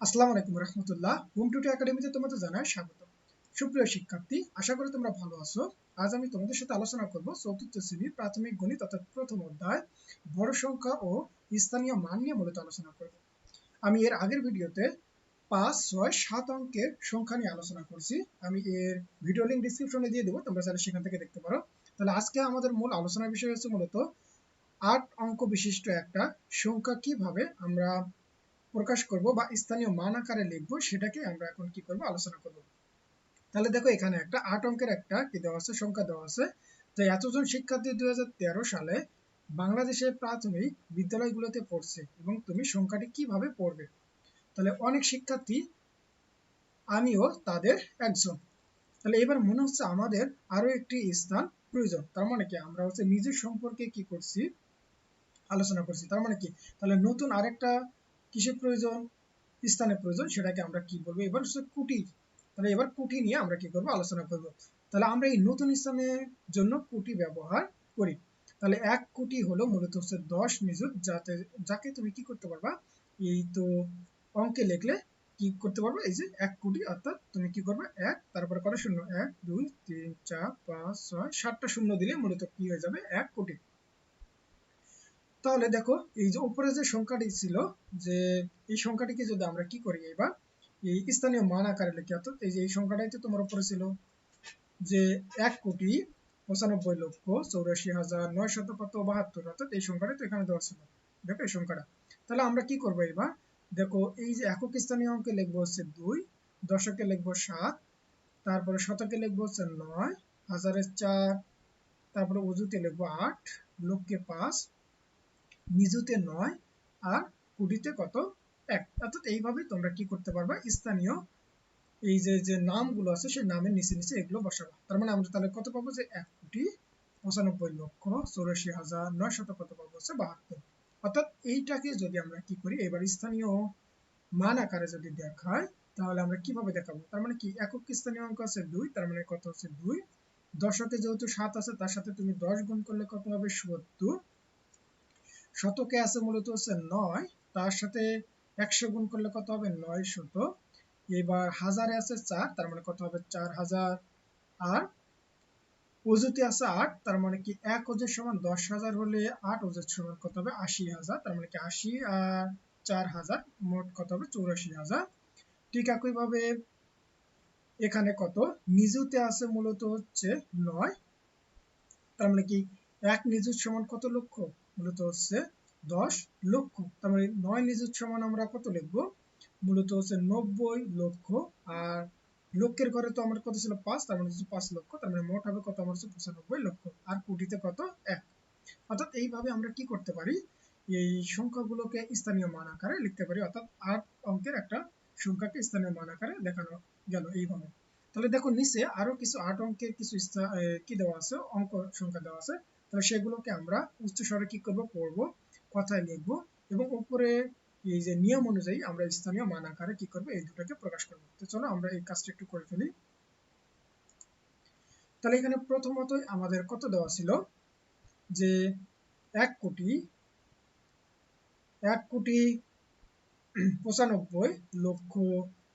আসসালামু আলাইকুম রহমতুল্লাহ। হোম টুটে একাডেমিতে তোমাদের জানাই স্বাগত। সুপ্রিয় শিক্ষার্থী, আশা করি তোমরা ভালো আছো। আজ আমি তোমাদের সাথে আলোচনা করব চতুর্থ শ্রেণির প্রাথমিক গণিত অর্থাৎ প্রথম অধ্যায়, বড় সংখ্যা ও স্থানীয় মান নিয়ে মূলত আলোচনা করব। আমি এর আগের ভিডিওতে পাঁচ, ছয়, সাত অঙ্কের সংখ্যা নিয়ে আলোচনা করছি। আমি এর ভিডিও লিঙ্ক ডিসক্রিপশনে দিয়ে দেবো, তোমরা চাইলে সেখান থেকে দেখতে পারো। তাহলে আজকে আমাদের মূল আলোচনার বিষয় হচ্ছে মূলত আট অঙ্ক বিশিষ্ট একটা সংখ্যা কীভাবে আমরা প্রকাশ করব বা স্থানীয় মান আকারে লিখব, সেটাকে আমরা এখন কি করব? আলোচনা করব। তাহলে দেখো, এখানে একটা আট অঙ্কের একটা কি দেওয়া আছে? সংখ্যা দেওয়া আছে। যে এতজন শিক্ষার্থী দুই সালে বাংলাদেশের প্রাথমিক বিদ্যালয়গুলোতে পড়ছে এবং তুমি সংখ্যাটি কীভাবে পড়বে? তাহলে অনেক শিক্ষার্থী, আমিও তাদের একজন। তাহলে এবার মনে হচ্ছে আমাদের আরও একটি স্থান প্রয়োজন। তার মানে কি? আমরা হচ্ছে নিজের সম্পর্কে কি করছি? আলোচনা করছি। তার মানে কি? তাহলে নতুন আরেকটা কিসের প্রয়োজন? স্থানের প্রয়োজন, সেটাকে আমরা কি বলব? এবার হচ্ছে কুটি তাহলে এবার কুটি নিয়ে আমরা কি করব? আলোচনা করব। তাহলে আমরা এই নতুন স্থানের জন্য কুটি ব্যবহার করি। তাহলে এক কোটি হলো মূলত হচ্ছে দশ নিযুত, যাতে, যাকে তুমি কি করতে পারবা, এই তো অঙ্কে লিখলে কি করতে পারবে? এই যে এক কোটি, অর্থাৎ তুমি কি করবে? এক, তারপরে কত শূন্য? এক, দুই, তিন, চার, পাঁচ, ছয়, সাতটা শূন্য দিলে মূলত কি হয়ে যাবে? এক কোটি। তাহলে দেখো, এই যে উপরে যে সংখ্যাটি ছিল, যে এই সংখ্যাটিকে যদি আমরা কি করি এবার এই স্থানীয় মান আকারে লিখি, অর্থাৎ এই যে এই সংখ্যাটাই তো তোমার উপরে ছিল, যে এক কোটি পঁচানব্বই লক্ষ চৌরাশি হাজার নয় শত কত বাহাত্তর, অর্থাৎ এই সংখ্যাটা তো এখানে দেওয়া ছিল, দেখো এই সংখ্যাটা। তাহলে আমরা কি করব এবার দেখো এই যে একক স্থানীয় অঙ্কে লিখব হচ্ছে দুই, দশকে লিখব সাত, তারপরে শতকে লিখব হচ্ছে নয় হাজারের চার, তারপরে উজুতে লিখব আট লক্ষে পাঁচ নিজুতে নয়, আর কুটিতে কত? এক। অর্থাৎ এইভাবে তোমরা কি করতে পারবা? স্থানীয় এই যে যে নামগুলো আছে, সেই নামের নিচে নিচে এগুলো বসাবা। তার মানে আমরা তাহলে কত পাবো? যে এক কোটি পঁচানব্বই লক্ষ চৌরাশি হাজার নয় শত কত পাবো? হচ্ছে বাহাত্তর। অর্থাৎ এইটাকে যদি আমরা কি করি, এবার স্থানীয় মান আকারে যদি দেখায়, তাহলে আমরা কীভাবে দেখাবো? তার মানে কি? একক স্থানীয় অঙ্ক আছে দুই, তার মানে কত হচ্ছে দুই? দশকে যেহেতু সাত আছে, তার সাথে তুমি দশ গুণ করলে কত হবে? সত্তর। শতকে আছে মূলত হচ্ছে নয়, তার সাথে একশো গুণ করলে কত হবে? নয় শত। এবার হাজারে আছে চার, তার মানে কত হবে? চার হাজার আর অজুতে আছে আট, তার মানে কি এক অজের সমান দশ হাজার হলে আট অজের সমান কত হবে? আশি হাজার, তার মানে কি আশি আর চার হাজার, মোট কত হবে? চৌরাশি হাজার। ঠিক একইভাবে এখানে কত? নিজুতে আছে মূলত হচ্ছে নয়, তার মানে কি এক নিজুত সমান কত লক্ষ? মূলত হচ্ছে দশ লক্ষ। তার মানে নয় নিজুত সমান আমরা কত লিখব? মূলত হচ্ছে নব্বই লক্ষ। আর লক্ষের ঘরে তো আমার কত ছিল? পাঁচ। তার মানে হচ্ছে পাঁচ লক্ষ। তার মানে মোট হবে কত? আমার হচ্ছে পঁচানব্বই লক্ষ। আর কোটিতে কত? এক। অর্থাৎ এইভাবে আমরা কি করতে পারি? এই সংখ্যাগুলোকে স্থানীয় মান আকারে লিখতে পারি। অর্থাৎ আট অঙ্কের একটা সংখ্যাকে স্থানীয় মান আকারে দেখানো গেল এইভাবে। তাহলে দেখো, নিচে আরও কিছু আট অঙ্কের কিছু কি দেওয়া আছে? অঙ্ক সংখ্যা দেওয়া আছে। তাহলে সেগুলোকে আমরা উচ্চ স্বরে কি করব, পড়ব, কথায় লিখব এবং উপরে এই যে নিয়ম অনুযায়ী আমরা স্থানীয় মান আকারে কি করব, এই দুটাকে প্রকাশ করব। তো চলো আমরা এই কাজটা একটু করে ফেলি। তাহলে এখানে প্রথমতই আমাদের কত দেওয়া ছিল? যে এক কোটি এক কোটি পঁচানব্বই লক্ষ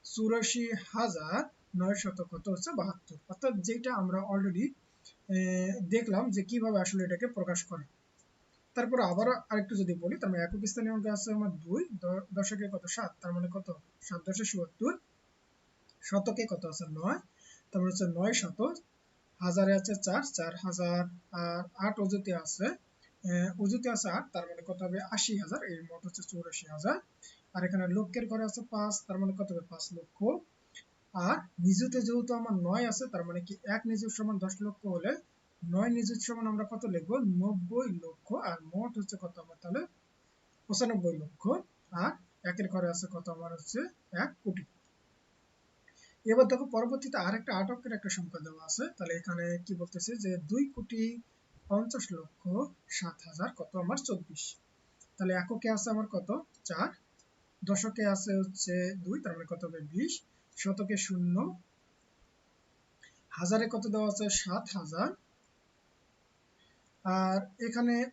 চুরাশি হাজার নয় শত কত হচ্ছে বাহাত্তর। অর্থাৎ যেটা আমরা অলরেডি দেখলাম যে কীভাবে আসলে এটাকে প্রকাশ করে। তারপর আবার আরেকটু যদি বলি, তার মানে একক স্থানীয় অঙ্ক আছে আমার দুই দশকে কত? সাত। তার মানে কত? সাত দশে চুয়াত্তর শতকে কত আছে? নয়। তারপর হচ্ছে নয় শত হাজারে আছে চার চার হাজার আর আট অজুতে আছে অজুতে আছে আট, তার মানে কত হবে? আশি হাজার। এই মোট হচ্ছে চৌরাশি হাজার। আর এখানে লক্ষের ঘরে আছে পাঁচ, তার মানে কত হবে? পাঁচ লক্ষ। আর নিজুতে যেহেতু আমার নয় আছে, তার মানে কি এক নিজুর সমান দশ লক্ষ হলে নয় নিজুর সমান আমরা কত লিখব? নব্বই লক্ষ, আর মোট হচ্ছে কত আমার? তাহলে পঁচানব্বই লক্ষ, আর একের ঘরে আছে কত আমার হচ্ছে এক কোটি। এবার দেখো পরবর্তীতে আরেকটা আট অঙ্কের একটা সংখ্যা দেওয়া আছে। তাহলে এখানে কি বলতেছে যে দুই কোটি পঞ্চাশ লক্ষ সাত হাজার কত আমার চব্বিশ। তাহলে এককে আছে আমার কত? চার। দশকে আছে হচ্ছে দুই, তার মানে কত হবে বিশ। শতকে শূন্য। হাজারে কত দেওয়া আছে? সাত হাজার। আর এখানে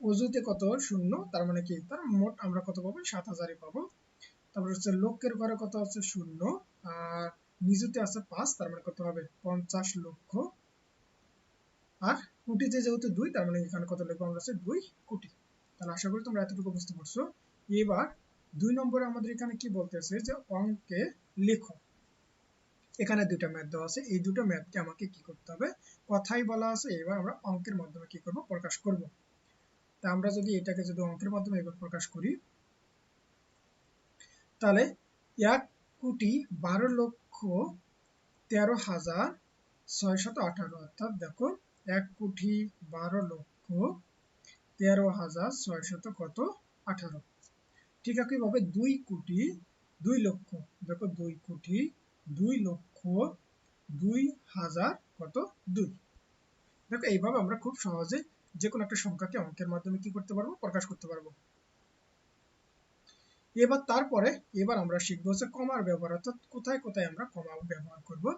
অজুতে কত? শূন্য। তার মানে কি? তার মোট আমরা কত পাবো? সাত হাজারই পাবো। তারপর হচ্ছে লক্ষের ঘরে কত হচ্ছে শূন্য। আর নিজুতে আছে পাঁচ। তার মানে কত হবে? পঞ্চাশ লক্ষ। আর কোটিতে যেহেতু দুই, তার মানে এখানে কত লিখব আমরা হচ্ছে দুই কোটি। তাহলে আশা করি তোমরা এতটুকু বুঝতে পারছ। এবার দুই নম্বরে আমাদের এখানে কি বলতেছে যে অঙ্কে লেখো। এখানে দুটো ম্যাথ দেওয়া আছে। এই দুটো ম্যাথকে আমাকে কি করতে হবে? কথাই বলা আছে। এবার আমরা অঙ্কের মাধ্যমে কি করব? প্রকাশ করব। তা আমরা যদি এটাকে যদি অঙ্কের মাধ্যমে এবার প্রকাশ করি, তাহলে এক কোটি বারো লক্ষ তেরো হাজার ছয়শত আঠারো। অর্থাৎ দেখো, এক কোটি বারো লক্ষ তেরো হাজার ছয়শত কত? আঠারো। ঠিক একইভাবে দুই কোটি, দুই লক্ষ, দেখো দুই কোটি, দুই লক্ষ, দুই হাজার, কত? দুই। দেখো, এইভাবে আমরা খুব সহজে যে কোনো একটা সংখ্যাকে অঙ্কের মাধ্যমে কি করতে পারব? প্রকাশ করতে পারব। এবার তারপরে, এবার আমরা শিখব হচ্ছে কমার ব্যবহার, অর্থাৎ কোথায় কোথায় আমরা কমা ব্যবহার করব।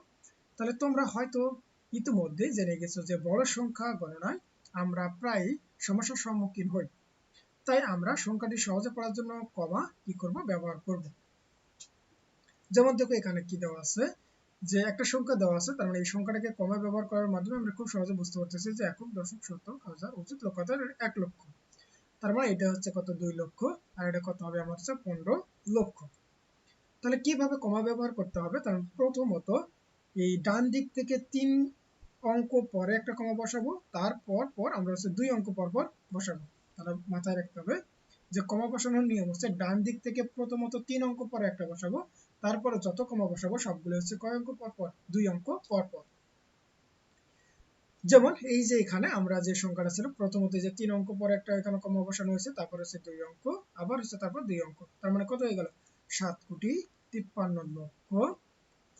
তাহলে তোমরা হয়তো ইতিমধ্যে জেনে গেছো যে বড় সংখ্যা গণনায় আমরা প্রায় সমস্যার সম্মুখীন হই। তাই আমরা সংখ্যাটি সহজে পড়ার জন্য কমা কি করব, ব্যবহার করব। যেমন দেখো এখানে কি দেওয়া আছে? যে একটা সংখ্যা দেওয়া আছে, তার মানে এই সংখ্যাটাকে কমা ব্যবহার করার মাধ্যমে আমরা খুব সহজে বুঝতে পারতেছি যে একক, দশক, শতক, হাজার, উচিত লক্ষ এক লক্ষ। তার মানে এটা হচ্ছে কত? দুই লক্ষ। আর এটা কত হবে? আমার হচ্ছে পনেরো লক্ষ। তাহলে কীভাবে কমা ব্যবহার করতে হবে? তার প্রথমত এই ডান দিক থেকে তিন অঙ্ক পরে একটা কমা বসাবো, তারপর পর আমরা হচ্ছে দুই অঙ্ক পর পর বসাবো। তাহলে মাথায় রাখতে হবে যে কমা বসানোর নিয়ম হচ্ছে ডান দিক থেকে প্রথমত তিন অঙ্ক পরে একটা বসাবো, তারপরে যত কমা বসাবো সবগুলো হচ্ছে কয় অঙ্ক পর পর? দুই অঙ্ক পর পর। যেমন এই যে এখানে আমরা যে সংখ্যাটা ছিল, প্রথমত যে তিন অঙ্ক পরে একটা এখানে কমা বসানো হয়েছে, তারপর হচ্ছে দুই অঙ্ক, আবার হচ্ছে তারপর দুই অঙ্ক। তার মানে কত হয়ে গেল? সাত কোটি তিপ্পান্ন লক্ষ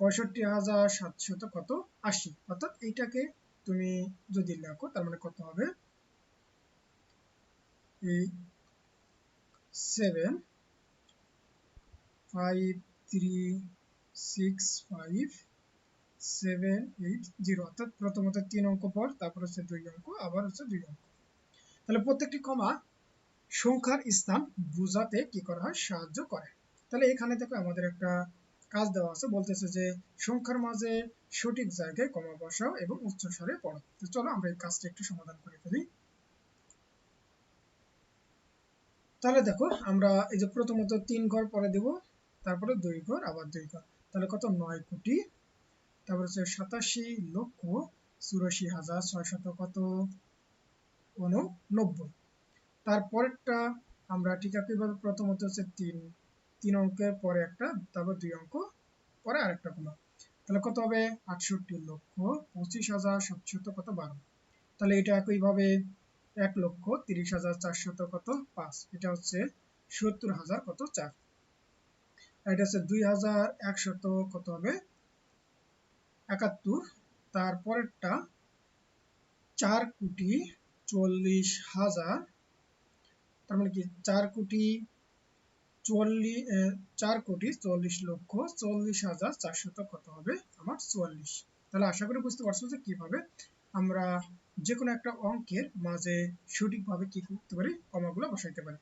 পঁয়ষট্টি হাজার সাতশত কত আশি। অর্থাৎ এইটাকে তুমি যদি লেখো, তার মানে কত হবে? Seven five three six five seven eight zero অর্থাৎ প্রথমত তিন অঙ্ক পর, তারপর হচ্ছে দুই অঙ্ক, আবার হচ্ছে দুই অঙ্ক। তাহলে প্রত্যেকটি কমা সংখ্যার স্থান বোঝাতে কি করা হয়? সাহায্য করে। তাহলে এখানে দেখো আমাদের একটা কাজ দেওয়া আছে, বলতেছে যে সংখ্যার মাঝে সঠিক জায়গায় কমা বসাও এবং উচ্চস্বরে পড়ো। তো চলো আমরা এই কাজটা একটু সমাধান করে ফেলি। তাহলে দেখো, আমরা এই যে প্রথমত তিন ঘর, পরে দেব, তারপরে দুই ঘর, আবার দুই ঘর। তাহলে কত? নয় কোটি। তারপর হচ্ছে সাতাশি লক্ষ চুরাশি হাজার ছয়শত কত? উননব্বই। তারপরেরটা আমরা ঠিক একইভাবে প্রথমত হচ্ছে তিন তিন অঙ্কের পরে একটা, তারপর দুই অঙ্ক, পরে আরেকটা কমা তাহলে কত হবে? আটষট্টি লক্ষ পঁচিশ হাজার সাতশত কত বারো। তাহলে এটা একইভাবে এক লক্ষ তিরিশ হাজার চারশত কত? পাঁচ। এটা হচ্ছে সত্তর হাজার কত? চার। এটা হচ্ছে দুই হাজার একশত কত হবে? একাত্তর। তারপরেরটা চার কোটি চল্লিশ হাজার। তার মানে কি? চার কোটি চুয়াল্লিশ চার কোটি চল্লিশ লক্ষ চল্লিশ হাজার চারশত কত হবে? আমার চুয়াল্লিশ তাহলে আশা করি বুঝতে পারছ যে কীভাবে আমরা যে কোনো একটা অঙ্কের মাঝে সঠিকভাবে কি করতে পারি, কমাগুলো বসাইতে পারি।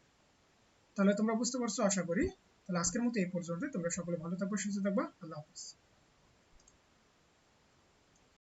তাহলে তোমরা বুঝতে পারছ, আশা করি। তাহলে আজকের মতো এই পর্যন্ত তোমরা সকলে ভালো থাকব, সুস্থ থাকবা। আল্লাহ হাফিজ।